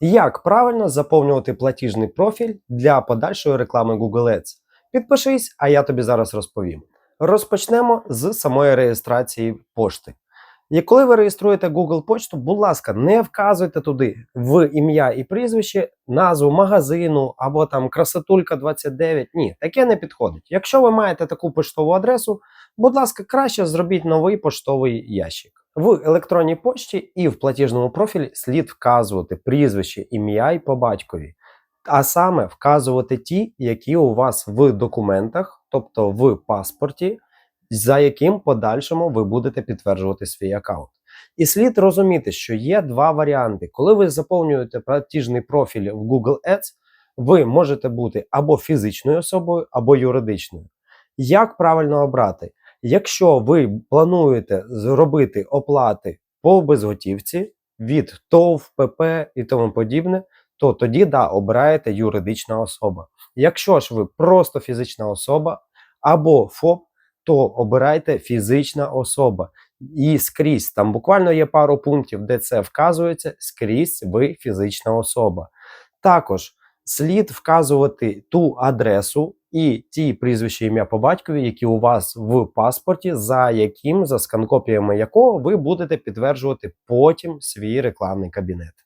Як правильно заповнювати платіжний профіль для подальшої реклами Google Ads? Підпишись, а я тобі зараз розповім. Розпочнемо з самої реєстрації пошти. І коли ви реєструєте Google почту, будь ласка, не вказуйте туди в ім'я і прізвище назву магазину або там красотулька 29. Ні, таке не підходить. Якщо ви маєте таку поштову адресу, будь ласка, краще зробіть новий поштовий ящик. В електронній пошті і в платіжному профілі слід вказувати прізвище, ім'я і по батькові, а саме вказувати ті, які у вас в документах, тобто в паспорті, за яким подальшому ви будете підтверджувати свій аккаунт. І слід розуміти, що є два варіанти. Коли ви заповнюєте платіжний профіль в Google Ads, ви можете бути або фізичною особою, або юридичною. Як правильно обрати? Якщо ви плануєте зробити оплати по безготівці від ТОВ, ПП і тому подібне, то тоді да, обираєте юридична особа. Якщо ж ви просто фізична особа або ФОП, то обирайте фізична особа. І скрізь там буквально є пару пунктів, де це вказується, скрізь ви фізична особа. Також слід вказувати ту адресу і ті прізвища ім'я по батькові, які у вас в паспорті, за яким, за сканкопіями якого ви будете підтверджувати потім свій рекламний кабінет.